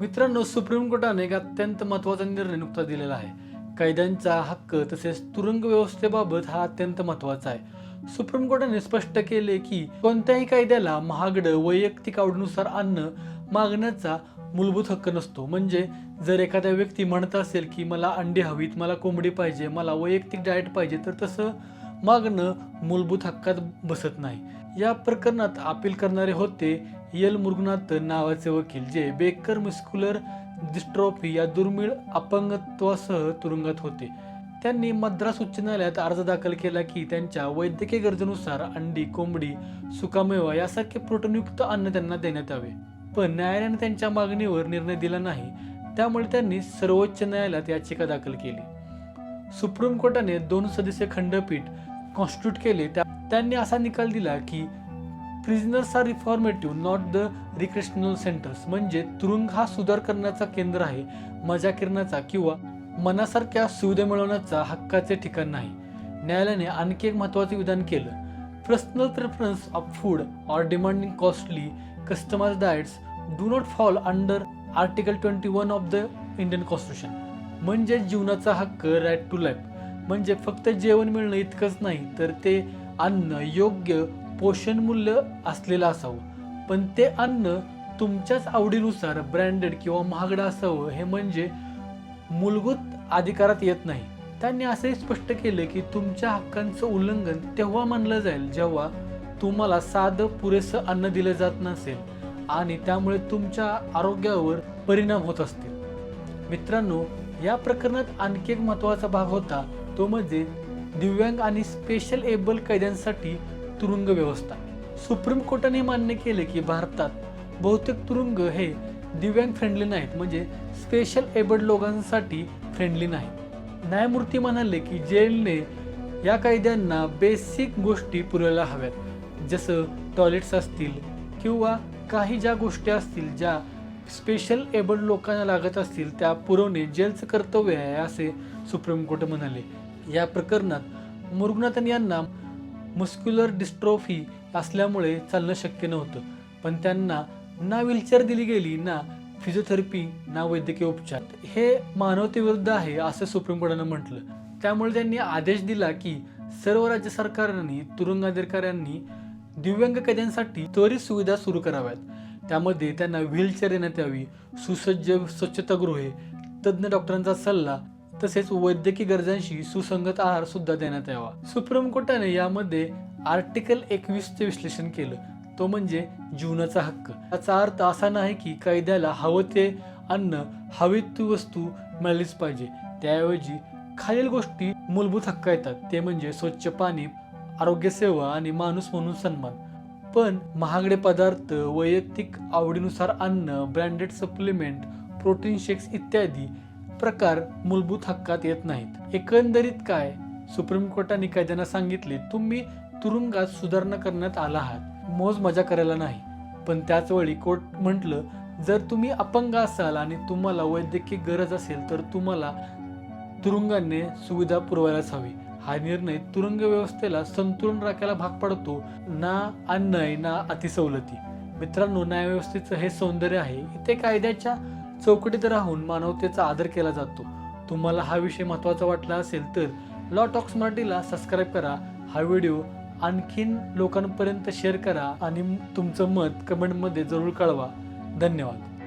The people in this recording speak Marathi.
मित्रांनो सुप्रीम कोर्टाने एक अत्यंत महत्त्वाचा निर्णय नुकता दिलेला आहे. कैद्यांचा हक्क तसेच तुरुंग व्यवस्थेबाबत हा अत्यंत महत्त्वाचा आहे. सुप्रीम कोर्टाने स्पष्ट केले की कोणत्याही कायद्याला महागडं वैयक्तिक आवडीनुसार अन्न मागण्याचा मूलभूत हक्क नसतो. म्हणजे जर एखाद्या व्यक्ती म्हणत असेल की मला अंडी हवीत मला कोंबडी पाहिजे मला वैयक्तिक डाएट पाहिजे तर तसं मागणं मूलभूत हक्कात बसत नाही. या प्रकरणात अपील करणारे होते एल मुरुगनाथन नावाचे वकील जे बेकर मस्क्युलर डिस्ट्रॉफी या दुर्मिळ अपंगत्वासह तुरुंगात होते. त्यांनी मद्रास उच्च न्यायालयात अर्ज दाखल केला की त्यांच्या वैद्यकीय गरजेनुसार अंडी कोंबडी सुकामेवा यासारखे प्रोटीनयुक्त अन्न त्यांना देण्यात यावे. पण न्यायालयाने त्यांच्या मागणीवर निर्णय दिला नाही. त्यामुळे त्यांनी सर्वोच्च न्यायालयात याचिका दाखल केली. सुप्रीम कोर्टाने दोन सदस्य खंडपीठ कॉन्स्टिट्यूट केले त्या- त्यांनी असा निकाल दिला की prisoners are reformative not the recreational centres म्हणजे तुरुंग हा सुधार करण्याचा केंद्र आहे मजा करण्याचा किंवा मनासारख्या सुविधा मिळवण्याचा हक्काचे ठिकाण नाही. न्यायालयाने आणखी एक महत्त्वाचे विधान केलं. Personal preference of food or demanding costly customise diets do not fall under article twenty one of the Indian constitution म्हणजे जीवनाचा हक्क राईट टू लाईफ म्हणजे फक्त जेवण मिळणं इतकंच नाही तर ते अन्न योग्य पोषण मूल्य असलेलं असावं. पण ते अन्न तुमच्याच आवडीनुसार ब्रँडेड किंवा महागडं असावं हे म्हणजे मूलभूत अधिकारात येत नाही. त्यांनी असे स्पष्ट केले की तुमच्या हक्कांचं उल्लंघन तेव्हा मानलं जाईल जेव्हा तुम्हाला साधं पुरेसं अन्न दिलं जात नसेल आणि त्यामुळे तुमच्या आरोग्यावर परिणाम होत असतील. मित्रांनो या प्रकरणात आणखी एक महत्त्वाचा भाग होता तो म्हणजे दिव्यांग आणि स्पेशल एबल कैद्यांसाठी तुरुंग व्यवस्था. सुप्रीम कोर्टाने मान्य केले की भारतात बहुतेक तुरुंग हे दिव्यांग फ्रेंडली नाहीत म्हणजे स्पेशल एबल्ड लोकांसाठी फ्रेंडली नाही न्यायमूर्ती म्हणाले की जेलने या कैद्यांना बेसिक गोष्टी पुरवायला हव्यात. जसं टॉयलेट्स असतील किंवा काही ज्या गोष्टी असतील ज्या स्पेशल एबल्ड लोकांना लागत असतील त्या पुरवणे जेलचं कर्तव्य आहे असे सुप्रीम कोर्ट म्हणाले. या प्रकरणात मुरुगनाथन यांना मस्क्युलर डिस्ट्रोफी असल्यामुळे चालणं शक्य नव्हतं. पण त्यांना ना व्हीलचेअर दिली गेली ना फिजिओथेरपी ना वैद्यकीय उपचार. हे मानवतेविरुद्ध आहे असं सुप्रीम कोर्टानं म्हटलं. त्यामुळे त्यांनी आदेश दिला की सर्व राज्य सरकारांनी तुरुंग अधिकाऱ्यांनी दिव्यांग कैद्यांसाठी त्वरित सुविधा सुरू कराव्यात. त्यामध्ये त्यांना व्हीलचेअर देण्यात यावी सुसज्ज स्वच्छतागृहे तज्ज्ञ डॉक्टरांचा सल्ला तसेच वैद्यकीय गरजांशी सुसंगत आहार सुद्धा देण्यात यावा. सुप्रीम कोर्टाने यामध्ये आर्टिकल एकवीसचे विश्लेषण केलं. तो म्हणजे जीवनाचा हक्क. याचा अर्थ असा नाही की कायद्याला हवं ते अन्न हवी ती वस्तू मिळालीच पाहिजे. त्याऐवजी खालील गोष्टी मूलभूत हक्क येतात. ते म्हणजे स्वच्छ पाणी आरोग्य सेवा आणि माणूस म्हणून सन्मान. पण महागडे पदार्थ वैयक्तिक आवडीनुसार अन्न ब्रँडेड सप्लिमेंट प्रोटीन शेक्स इत्यादी प्रकार मूलभूत हक्कात येत नाहीत. एकंदरीत काय? सुप्रीम कोर्टाने कैद्यांना सांगितले तुम्ही तुरुंगात सुधारणा करण्यात आला आहात. मोज मजा करायला नाही. पण त्याच वेळी कोर्ट म्हटलं जर तुम्ही अपंग असाल आणि तुम्हाला वैद्यकीय गरज असेल तर तुम्हाला तुरुंगाने सुविधा पुरवायलाच हवी. हा निर्णय तुरुंग व्यवस्थेला संतुलन राखायला भाग पडतो. ना अन्याय ना अतिसवलती. मित्रांनो न्यायव्यवस्थेचं हे सौंदर्य आहे. इथे कायद्याच्या चौकटीत राहून मानवतेचा आदर केला जातो. तुम्हाला हा विषय महत्त्वाचा वाटला असेल तर लॉ टॉक्स मराठीला सबस्क्राईब करा. हा व्हिडिओ आणखीन लोकांपर्यंत शेअर करा आणि तुमचं मत कमेंटमध्ये जरूर कळवा. धन्यवाद.